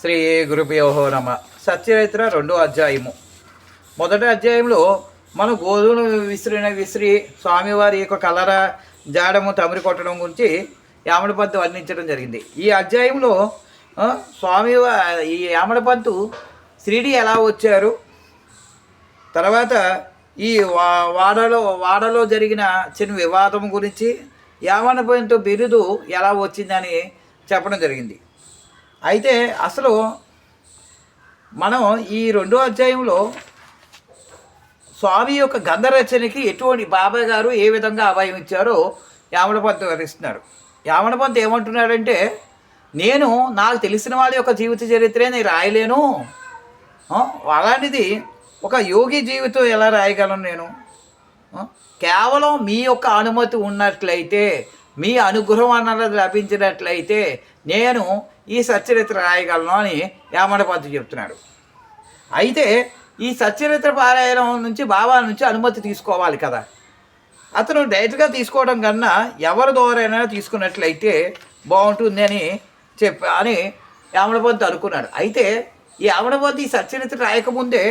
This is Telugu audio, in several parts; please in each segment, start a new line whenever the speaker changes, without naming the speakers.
శ్రీ గురుభ్యోహో నమ. సత్యచరిత్ర రెండో అధ్యాయము. మొదటి అధ్యాయంలో మనం గోధుమలు విసిరిన విసిరి స్వామివారి యొక్క కలర జాడము తమిరి కొట్టడం గురించి యామడపంతు వర్ణించడం జరిగింది. ఈ అధ్యాయంలో స్వామి ఈ ఈ యామడపంతు శ్రీడి ఎలా వచ్చారు? తర్వాత ఈ వా వాడలో వాడలో జరిగిన చిన్న వివాదం గురించి యామనపంతు బిరుదు ఎలా వచ్చిందని చెప్పడం జరిగింది. అయితే అసలు మనం ఈ రెండో అధ్యాయంలో స్వామి యొక్క గంధరచనకి ఎటువంటి బాబాయ్ గారు ఏ విధంగా అభయం ఇచ్చారో యామడపంతు వివరిస్తున్నారు. యామడపంతు ఏమంటున్నాడంటే నేను నాకు తెలిసిన వాళ్ళ యొక్క జీవిత చరిత్రే నేను రాయలేను. అలాంటిది ఒక యోగి జీవితం ఎలా రాయగలను నేను? కేవలం మీ యొక్క అనుమతి ఉన్నట్లయితే మీ అనుగ్రహం అన్నది లభించినట్లయితే నేను ఈ సచ్చరిత్ర రాయగలను అని యామడపంతు చెప్తున్నాడు. అయితే ఈ సచ్చరిత్ర పారాయణం నుంచి బాబా నుంచి అనుమతి తీసుకోవాలి కదా. అతను డైరెక్ట్గా తీసుకోవడం కన్నా ఎవరి ద్వారైనా తీసుకున్నట్లయితే బాగుంటుంది అని చెప్ప అని యామడపంతు అనుకున్నాడు. అయితే ఈ యామడపంతు ఈ సచ్చరిత్ర రాయకముందే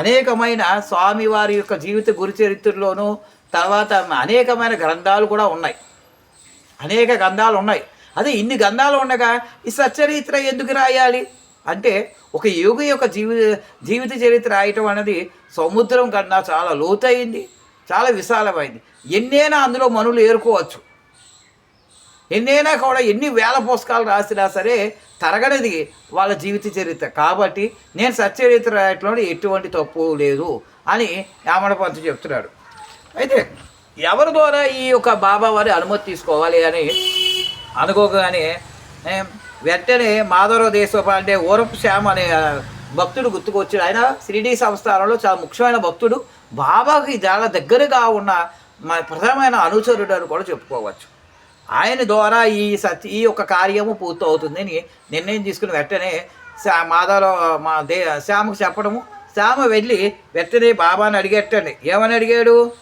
అనేకమైన స్వామివారి యొక్క జీవిత గురుచరిత్రలోనూ తర్వాత అనేకమైన గ్రంథాలు కూడా ఉన్నాయి. అనేక గ్రంథాలు ఉన్నాయి. అదే ఇన్ని గంధాలు ఉండగా ఈ సచ్చరిత్ర ఎందుకు రాయాలి? అంటే ఒక యోగి యొక్క జీవి జీవిత చరిత్ర రాయటం అనేది సముద్రం కన్నా చాలా లోతైంది చాలా విశాలమైంది. ఎన్నైనా అందులో మనులు ఏరుకోవచ్చు. ఎన్నైనా కూడా ఎన్ని వేల పుస్తకాలు రాసినా సరే తరగనిది వాళ్ళ జీవిత చరిత్ర. కాబట్టి నేను సచ్చరిత్ర రాయటంలో ఎటువంటి తప్పు లేదు అని యామడపంతు చెప్తున్నాడు. అయితే ఎవరి ద్వారా ఈ యొక్క బాబా వారి అనుమతి తీసుకోవాలి అని అనుకోగానే వెంటనే మాధవరావు దేశోప అంటే ఊరపు శ్యామ్ అనే భక్తుడు గుర్తుకొచ్చాడు. ఆయన షిరిడీ సంస్థానంలో చాలా ముఖ్యమైన భక్తుడు. బాబాకి చాలా దగ్గరగా ఉన్న మా ప్రధానమైన అనుచరుడు అని కూడా చెప్పుకోవచ్చు. ఆయన ద్వారా ఈ సత్య ఈ యొక్క కార్యము పూర్తవుతుందని నిర్ణయం తీసుకుని వెంటనే శా మాధవరావు మా దే శ్యామకు చెప్పడము. శ్యామ వెళ్ళి వెంటనే బాబాని అడిగేటండి. ఏమని అడిగాడు?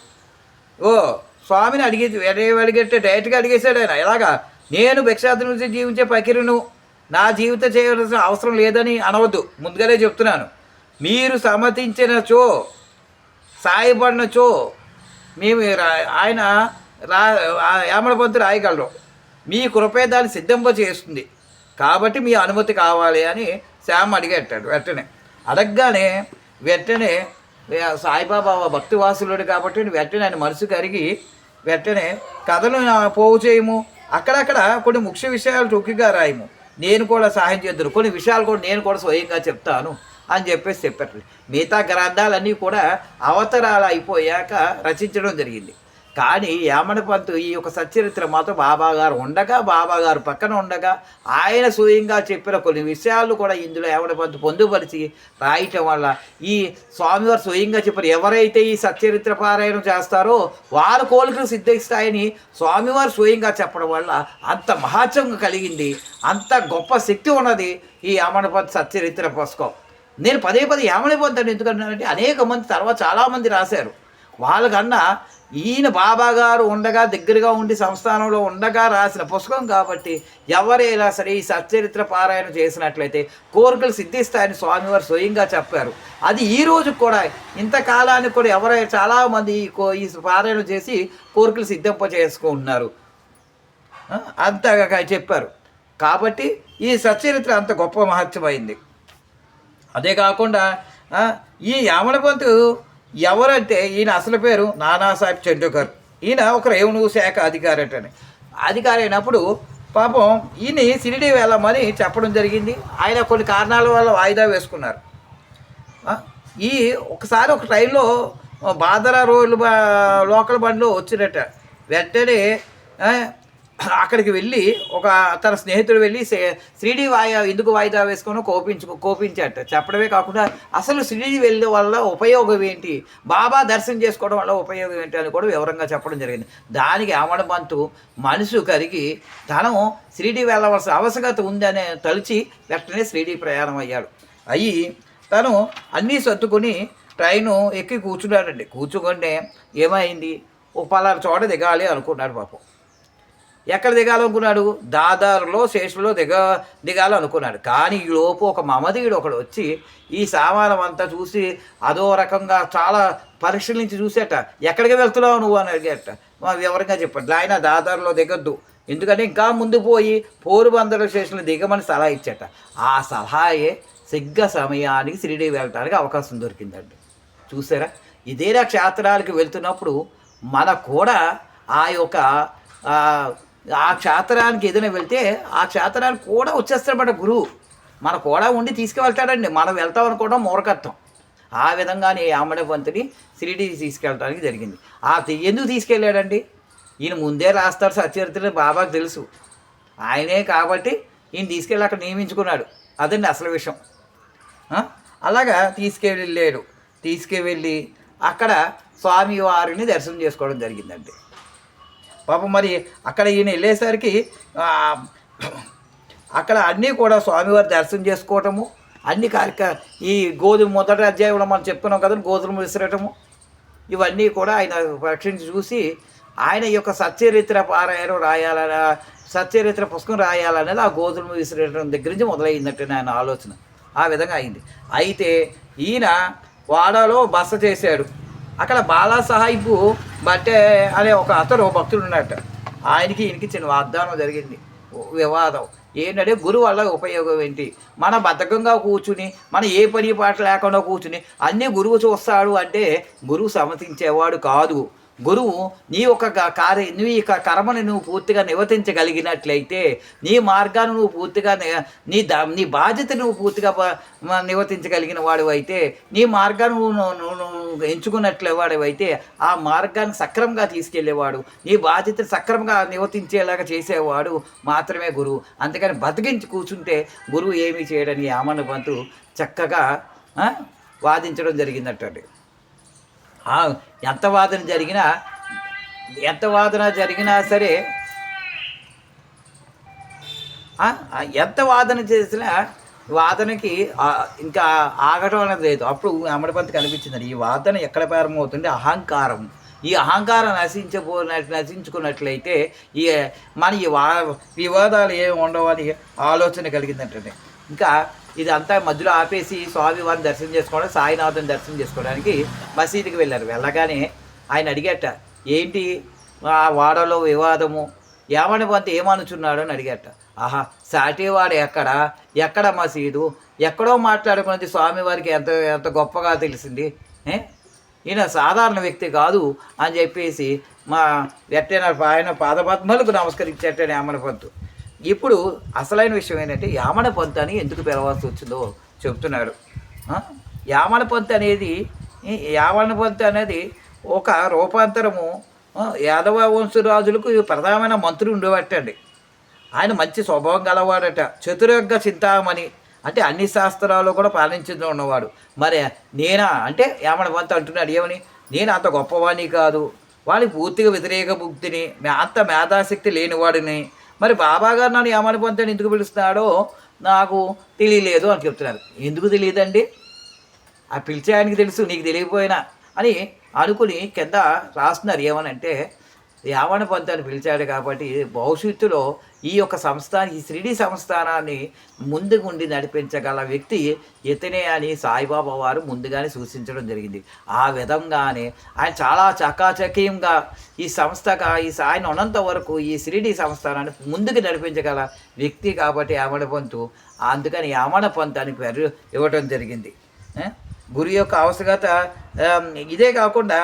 ఓ స్వామిని అడిగి అడిగేట్టే డైరెక్ట్గా అడిగేశాడు ఆయన. ఎలాగా? నేను భిక్షార్థి నుంచి జీవించే పకిరును నా జీవితం చేయవలసిన అవసరం లేదని అనవద్దు. ముందుగానే చెప్తున్నాను. మీరు సమ్మతించినచో సాయపడినచో మేము రా- ఆయన రా యామడపంతు రాయగలరు. మీ కృపే దాన్ని సిద్ధింప చేస్తుంది. కాబట్టి మీ అనుమతి కావాలి అని శ్యామ్ అడిగేటాడు వెంటనే. అడగగానే వెంటనే సాయిబాబా భక్తివాసులుడు కాబట్టి వెంటనే ఆయన మనసు కరిగి వెంటనే కథలు పోవు పోగు చేయము. అక్కడక్కడ కొన్ని ముఖ్య విషయాలు టొక్కిగా రాయము. నేను కూడా సహాయం చేద్దరు. కొన్ని విషయాలు కూడా నేను కూడా స్వయంగా చెప్తాను అని చెప్పేసి చెప్పారు. మిగతా గ్రంథాలన్నీ కూడా అవతరాలు అయిపోయాక రచించడం జరిగింది. కానీ యామనపంతు ఈ యొక్క సచ్చరిత్ర మాత్రం బాబాగారు ఉండగా బాబాగారు పక్కన ఉండగా ఆయన స్వయంగా చెప్పిన కొన్ని విషయాలు కూడా ఇందులో యామనపంతు పొందుపరిచి రాయటం వల్ల ఈ స్వామివారు స్వయంగా చెప్పారు ఎవరైతే ఈ సచ్చరిత్ర పారాయణం చేస్తారో వారు కోరికలు సిద్ధిస్తాయని స్వామివారు స్వయంగా చెప్పడం వల్ల అంత మహాత్యం కలిగింది అంత గొప్ప శక్తి ఉన్నది ఈ యామనపంతు సచ్చరిత్ర పుస్తకం. నేను పదే పదే యామనిపోతాను ఎందుకంటున్నానంటే అనేక మంది తర్వాత చాలామంది రాశారు. వాళ్ళకన్నా ఈయన బాబా గారు ఉండగా దగ్గరగా ఉండి సంస్థానంలో ఉండగా రాసిన పుస్తకం కాబట్టి ఎవరైనా సరే ఈ సచ్చరిత్ర పారాయణ చేసినట్లయితే కోరికలు సిద్ధిస్తాయని స్వామివారు స్వయంగా చెప్పారు. అది ఈ రోజు కూడా ఇంతకాలానికి కూడా ఎవరైనా చాలామంది ఈ కో- ఈ పారాయణ చేసి కోరికలు సిద్ధింప చేసుకుంటున్నారు అంతగా చెప్పారు. కాబట్టి ఈ సచ్చరిత్ర అంత గొప్ప మహత్యమైంది అదే కాకుండా ఈ యామలపంతు ఎవరంటే ఈయన అసలు పేరు నానాసాహెబ్ చండూకర్ ఈయన ఒక రేవును శాఖ అధికారి అటని. అధికారి అయినప్పుడు పాపం ఈయన సిరిడి వెళ్ళమని చెప్పడం జరిగింది. ఆయన కొన్ని కారణాల వల్ల వాయిదా వేసుకున్నారు. ఈ ఒకసారి ఒక ట్రైన్లో బాదరా రోడ్లు బా లోకల్ బండిలో వచ్చినట్ట. వెంటనే అక్కడికి వెళ్ళి ఒక తన స్నేహితుడు వెళ్ళి శ్రీడి వాయి ఎందుకు వాయిదా వేసుకొని కోపించు కోపించట. చెప్పడమే కాకుండా అసలు శ్రీడి వెళ్ళే వల్ల ఉపయోగం ఏంటి? బాబా దర్శనం చేసుకోవడం వల్ల ఉపయోగం ఏంటి అని కూడా వివరంగా చెప్పడం జరిగింది. దానికి ఆమడబంతు మనసు కరిగి తను శ్రీడి వెళ్ళవలసిన ఆవశ్యకత ఉందనే తలిచి వెంటనే శ్రీడి ప్రయాణం అయ్యాడు. అయ్యి తను అన్నీ సర్దుకుని ట్రైను ఎక్కి కూర్చున్నాడండి. కూర్చుకుంటే ఏమైంది? ఒక పలానా చోట దిగాలి అనుకున్నాడు పాపం. ఎక్కడ దిగాలనుకున్నాడు? దాదారులో శేషులో దిగ దిగాలనుకున్నాడు. కానీ ఈ లోపు ఒక మమదీయుడు ఒకడు వచ్చి ఈ సామానం అంతా చూసి అదో రకంగా చాలా పరిశీలించి చూసేట. ఎక్కడికి వెళ్తున్నావు నువ్వు అని అడిగేట. మా వివరంగా చెప్పాడు. ఆయన దాదారులో దిగొద్దు. ఎందుకంటే ఇంకా ముందు పోయి పోరుబందరు స్టేషన్లో దిగమని సలహా ఇచ్చేట. ఆ సలహాయే సిగ్గ సమయానికి షిరిడి వెళ్ళటానికి అవకాశం దొరికిందండి. చూసారా? ఇదేనా క్షేత్రాలకు వెళ్తున్నప్పుడు మనకు కూడా ఆ యొక్క ఆ, క్షేత్రానికి ఏదైనా వెళ్తే ఆ క్షేత్రానికి కూడా వచ్చేస్తాడన్నమాట గురువు మన కూడా ఉండి తీసుకువెళ్తాడండి. మనం వెళ్తాం అనుకోవడం మూరకత్వం ఆ విధంగానే ఆమడ పంతుని షిరిడి తీసుకెళ్ళడానికి జరిగింది. ఆ ఎందుకు తీసుకెళ్ళాడండి? ఈయన ముందే రాస్తారు సచరిత్ర బాబాకు తెలుసు. ఆయనే కాబట్టి ఈయన తీసుకెళ్ళి అక్కడ నియమించుకున్నాడు. అదండి అసలు విషయం. అలాగా తీసుకెళ్ళాడు. తీసుకువెళ్ళి అక్కడ స్వామివారిని దర్శనం చేసుకోవడం జరిగిందండి. పాపం మరి అక్కడ ఈయన వెళ్ళేసరికి అక్కడ అన్నీ కూడా స్వామివారి దర్శనం చేసుకోవటము అన్ని కార్యక్ర ఈ గోధుమ మొదటి అధ్యాయంలో మనం చెప్పుకున్నాం కదా గోధుమ విసరటము ఇవన్నీ కూడా ఆయన రక్షించి చూసి ఆయన యొక్క సత్యరిత్ర పారాయణం రాయాలని సత్యరిత్ర పుస్తకం రాయాలనేది ఆ గోధుమ విసిరేయడం దగ్గర నుంచి మొదలైందంటే ఆయన ఆలోచన. ఆ విధంగా అయింది. అయితే ఈయన వాడలో బస చేశాడు. అక్కడ బాలా సాహిబు బట్టే అనే ఒక అతను భక్తుడు ఉన్నట్టు ఆయనకి ఈయనకి చిన్న వాగ్దానం జరిగింది. వివాదం. ఏంటంటే గురువు వల్ల ఉపయోగం ఏంటి? మన బద్ధకంగా కూర్చుని మన ఏ పని పాట లేకుండా కూర్చుని అన్నీ గురువు చూస్తాడు అంటే గురువు సమ్మతించేవాడు కాదు. గురువు నీ ఒక కార్య నీ యొక్క కర్మని నువ్వు పూర్తిగా నివర్తించగలిగినట్లయితే నీ మార్గాన్ని నువ్వు పూర్తిగా నీ ద నీ బాధ్యత నువ్వు పూర్తిగా నివతించగలిగిన నివర్తించగలిగిన వాడు అయితే నీ మార్గాన్ని నువ్వు ఎంచుకున్నట్లే అయితే ఆ మార్గాన్ని సక్రమంగా తీసుకెళ్ళేవాడు నీ బాధ్యత సక్రమంగా నివర్తించేలాగా చేసేవాడు మాత్రమే గురువు. అందుకని బతికించి కూర్చుంటే గురువు ఏమీ చేయడని ఆమన్న పంతు చక్కగా వాదించడం జరిగిందటండి. ఎంత వాదన జరిగినా ఎంత వాదన జరిగినా సరే ఎంత వాదన చేసినా వాదనకి ఇంకా ఆగటం అనేది లేదు. అప్పుడు అమరపంత్ కనిపించింది ఈ వాదన ఎక్కడ ప్రారంభమవుతుంది? అహంకారం. ఈ అహంకారం నశించబోనట్టు నశించుకున్నట్లయితే ఈ మన ఈ వా వివాదాలు ఏమి ఉండవని ఆలోచన కలిగిందంటే ఇంకా ఇదంతా మధ్యలో ఆపేసి స్వామివారిని దర్శనం చేసుకోవడం సాయినాథుని దర్శనం చేసుకోవడానికి మసీదుకి వెళ్ళారు. వెళ్ళగానే ఆయన అడిగట ఏంటి ఆ వాడలో వివాదము? ఏమని పంత ఏమనుచున్నాడు? అని అడిగట. ఆహా సాటివాడు ఎక్కడ? ఎక్కడ మసీదు? ఎక్కడో మాట్లాడుకున్నది స్వామివారికి ఎంత ఎంత గొప్పగా తెలిసింది? ఈయన సాధారణ వ్యక్తి కాదు అని చెప్పేసి మా ఎట్టైన ఆయన పాదపద్మలకు నమస్కరించేటని ఏమని పంతు ఇప్పుడు అసలైన విషయం ఏంటంటే యామన పంతు అని ఎందుకు పిలవాల్సి వచ్చిందో చెబుతున్నారు యామన పంతు అనేది యామన పంతు అనేది ఒక రూపాంతరము యాదవ వంశరాజులకు ప్రధానమైన మంత్రి ఉండేవాటండి. ఆయన మంచి స్వభావం గలవాడట. చతురగ్గ చింతామణి అంటే అన్ని శాస్త్రాలు కూడా పాలించింది ఉన్నవాడు. మరి నేనా? అంటే ఏమనవంత అంటున్నాడు ఏమని? నేను అంత గొప్పవాణి కాదు. వాళ్ళకి పూర్తిగా వ్యతిరేక భుక్తిని అంత మేధాశక్తి లేనివాడిని. మరి బాబా గారు నన్ను పొందాడు ఎందుకు పిలుస్తున్నాడో నాకు తెలియలేదు అని చెప్తున్నారు. ఎందుకు తెలియదండి? ఆ పిలిచే ఆయనకి తెలుసు నీకు తెలియకపోయినా అని అనుకుని కింద రాస్తున్నారు. ఏమనంటే రావణ పంతాన్ని పిలిచాడు కాబట్టి భవిష్యత్తులో ఈ యొక్క సంస్థా ఈ శ్రీడి సంస్థానాన్ని ముందుకు ఉండి నడిపించగల వ్యక్తి ఇతనే అని సాయిబాబా వారు ముందుగానే సూచించడం జరిగింది. ఆ విధంగానే ఆయన చాలా చకాచకీయంగా ఈ సంస్థగా ఈ ఆయన ఉన్నంత వరకు ఈ శ్రీడి సంస్థానాన్ని ముందుకు నడిపించగల వ్యక్తి కాబట్టి యామణ పంతు అందుకని యామణ పంతానికి పేరు ఇవ్వటం జరిగింది. గురి యొక్క అవసరత ఇదే కాకుండా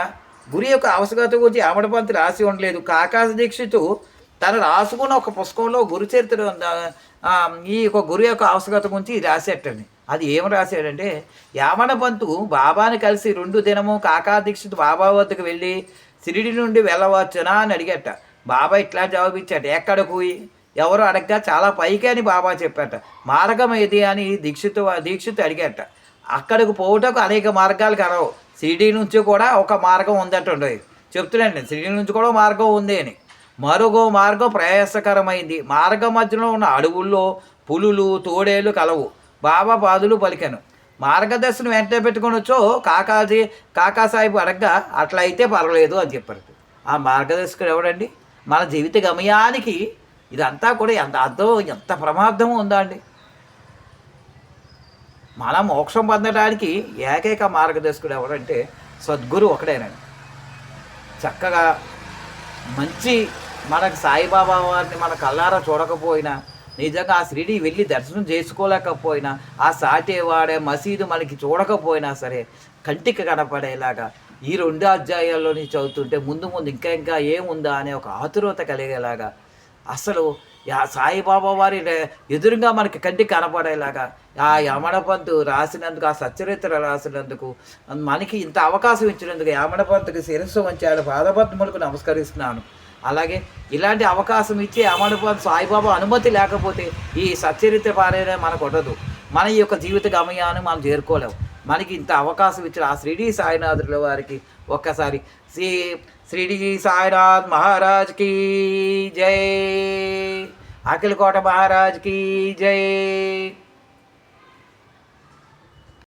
గురి యొక్క ఆవశ్యకత గురించి ఆమడపంతి రాసి ఉండలేదు. కాకాశ దీక్షితు తను రాసుకున్న ఒక పుస్తకంలో గురు చరిత్ర ఈ యొక్క గురు యొక్క ఆవశ్యకత గురించి రాసేటండి. అది ఏం రాశాడంటే యామనపంతు బాబాని కలిసి రెండు దినము కాకా దీక్షిత్ బాబా వద్దకు వెళ్ళి సిరిడి నుండి వెళ్ళవచ్చునా అని అడిగట. బాబా ఇట్లా జవాబు ఇచ్చాట ఎక్కడకు ఎవరు అడగ్గా చాలా పైకి అని బాబా చెప్పాట. మార్గం ఏది? అని దీక్షిత్ దీక్షిత్ అడిగట. అక్కడికి పోవటకు అనేక మార్గాలు కలవు. సిటీ నుంచి కూడా ఒక మార్గం ఉందటండి. చెప్తున్నాండి సిటీ నుంచి కూడా మార్గం ఉంది అని. మరొక మార్గం ప్రయాసకరమైంది. మార్గం మధ్యలో ఉన్న అడవుల్లో పులులు తోడేలు కలవు. బాబా పాదులు పలికాను. మార్గదర్శనం వెంటనే పెట్టుకుని వచ్చో కాకాజీ కాకాసాహిబు అడగ్గా అట్లా అయితే పర్వాలేదు అని చెప్పారు. ఆ మార్గదర్శకుడు ఎవడండి? మన జీవిత గమయానికి ఇదంతా కూడా ఎంత అర్థం ఎంత ప్రమాదం ఉందా అండి? మన మోక్షం పొందడానికి ఏకైక మార్గదర్శకుడు ఎవరంటే సద్గురు ఒకడేనండి. చక్కగా మంచి మనకు సాయిబాబా వారిని మన కల్లారా చూడకపోయినా నిజంగా ఆ షిరిడి వెళ్ళి దర్శనం చేసుకోలేకపోయినా ఆ సాటే వాడే మసీదు మనకి చూడకపోయినా సరే కంటికి కనపడేలాగా ఈ రెండు అధ్యాయాల్లోని చదువుతుంటే ముందు ముందు ఇంకా ఇంకా ఏముందా అనే ఒక ఆతురత కలిగేలాగా అసలు సాయిబాబా వారి ఎదురుగా మనకి కంటికి కనపడేలాగా. ఆ యమణపంతు రాసినందుకు ఆ సచ్చరిత్ర రాసినందుకు మనకి ఇంత అవకాశం ఇచ్చినందుకు యమణపంతుకి శిరస్సు వంచాడు పాదపద్ములకు నమస్కరిస్తున్నాను. అలాగే ఇలాంటి అవకాశం ఇచ్చి యమణపంతు సాయిబాబా అనుమతి లేకపోతే ఈ సచ్చరిత్ర పారేనే మనకు ఉండదు మన యొక్క జీవిత గమయాన్ని మనం చేరుకోలేము మనకి ఇంత అవకాశం ఇచ్చిన ఆ శ్రీడి సాయినాథుల వారికి ఒక్కసారి శ్రీ శ్రీడి సాయినాథ్ మహారాజ్కి జై అఖిలకోట మహారాజ్కి జై